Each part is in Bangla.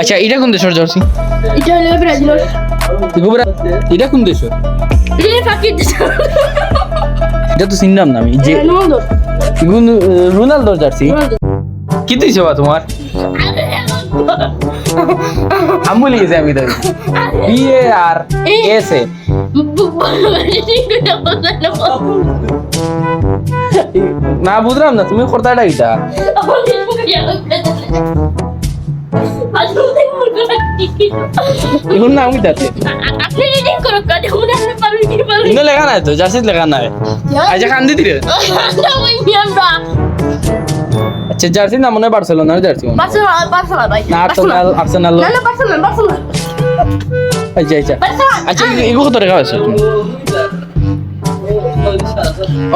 আচ্ছা এটা কোন দেশের জার্সি? এটা হলো ব্রাজিলের। গোবরা। এটা কোন দেশের? এটা ফাকির দেশ এটা তো চিনলাম না আমি যে রোনালদোর জার্সি? কি দিছে বা তোমার? আমি বলে গেছি আমি তো B A R S A না বুঝলাম না তুমি করতাটা এটা এখন নাম কি তাতে ইনো লেখা নাই তো জার্সিত লেখা নাই। আচ্ছা কান্দি দিলে। আচ্ছা জার্সি না মনে বার্সেলোনার জার্সি মনে হয়। না আর্সেনাল আর্সেনাল। আচ্ছা আচ্ছা আচ্ছা এগুলো কত টাকা আছে?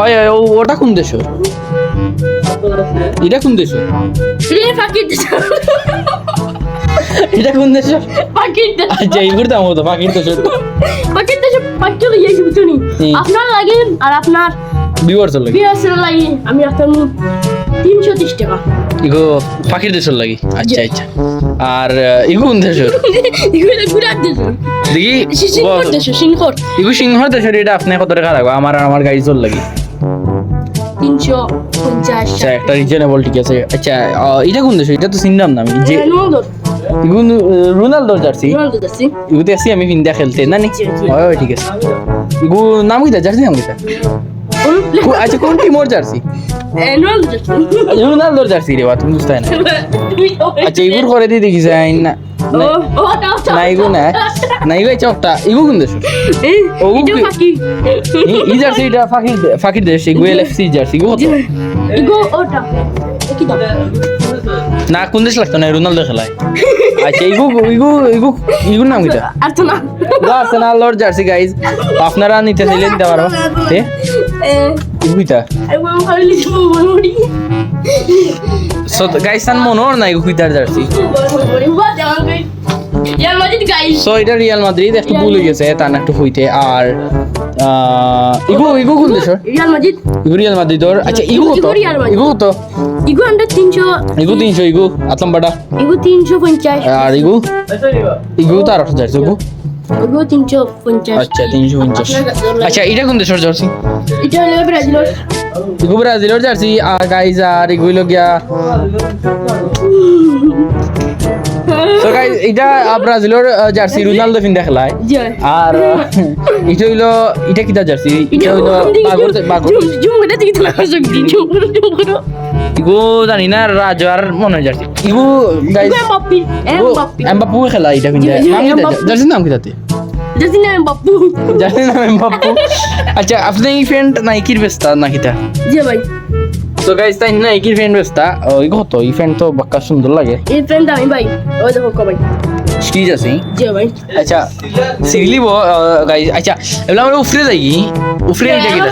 ওই ওই, ওটা কোন দেশ? এটা কোন দেশ? এটা কোন দেশ? আচ্ছা এগুলো দাম হতো পাখির দেশ হুম। আপনার লাগে আর আপনার চল লাগে। বিয়াসের লাগে। আমি আপনার তিনশো ত্রিশ টাকা। ইগো পাখির দেশের লাগি। আচ্ছা আচ্ছা। আর ইগো কোন দেশের? এগুলো ঘুরার দেশ দেখি সিংহর সিংহর ইগো সিংহ দেশের এটা আপনি কত টাকা লাগবে আমার আর আমার গাড়ি চল লাগি। তিনশো পঞ্চাশ আচ্ছা একটা রিজনেবল ঠিক আছে। আচ্ছা এটা কোন দেশ এটা তো চিনলাম না আমি যে রোনালদো ইগো রোনালদোর জার্সি? ইগুতে আসি আমি ফিন্দা খেলতে না নি? ওই, ঠিক আছে। গু নাম কিটা জার্সি নাম কো- আচ্ছা কোন টিমোর জার্সি? রোনাল্ডোর দেশ আচ্ছা জার্সি রে বা তুমি বুঝতে না। আচ্ছা ইগুর করে দিয়ে দেখি যাই না। না। ইগু কোন দেশ? ও, এটা কি- ফাঁকি। ই- ই জার্সি এটা ফাকির দে- দেশ ইগু এলএফসি জার্সি ইগু ইগো ওটা। কি দাম। না কোন দেশ লাগতো না রোনালদো খেলায়? আচ্ছা ইগু ইগু ইগু ইগুর নাম কিটা? আর তো না জার্সি গাইজ আপনারা নিতে চাইলে নিতে পারব তে ভালো লিখব বলি সো গাইজ সান মনোর না ইগুইটার জার্সি বলি বাদ আমার কই ইয়ার মাঝে গাইস সো এটা রিয়াল মাদ্রিদ একটু ভুল হয়ে গেছে তার একটু হইতে। আর ইগু ইগু কোন দেশের? রিয়াল মাজিদ ইগু রিয়াল মাদ্রিদর? আচ্ছা ইগু কত ইগু রিয়াল মাদ্রিদ। ইগু আন্ডার তিনশো ইগু তিনশো ইগু আতলাম বাটা ইগো তিনশো পঞ্চাশ। আর ইগু? ইগু। তার আটশো জার্সি ইগু। ইগো তিনশো পঞ্চাশ। আচ্ছা তিনশো পঞ্চাশ। আচ্ছা এটা কোন দেশের জার্সি? এটা হলো ব্রাজিলের। ইগু ব্রাজিলের জার্সি আর গাইজ আর ইগু হইল গিয়া। তো গাইজ এটা ব্রাজিলের জার্সি রোনালদো ফিন্দা খেলায়। জয়। আর এটা হইল এটা কিটা জার্সি এটা হইল বাগর বাগর জুম করে দেখি তো শক্তি জুম করো জুম করো ইগো জানি না রাজার মনে হয় জার্সি ইগো গাইজ ইগো বাপ্পি এম বাপ্পি এমবাপু খেলা এটা কিন্তু জার্সির নাম কি তাতে জানি না বাপ্পু। জানি না এমবাপু আচ্ছা আপনি এই ফ্রেন্ড নাইকির বেস্তা নাকিটা জি ভাই। তো গাইস তাই নাইকির ফ্রেন্ড বেস্তা ওই কত এই ফ্রেন্ড তো বাক্কা সুন্দর লাগে। এই ফ্রেন্ড আমি ভাই। ওই দেখো কবাই স্টিজ আছে জি ভাই। আচ্ছা সিগলি গাইস আচ্ছা এগুলো আমরা উফরে যাই। কি উফরে এটা কিটা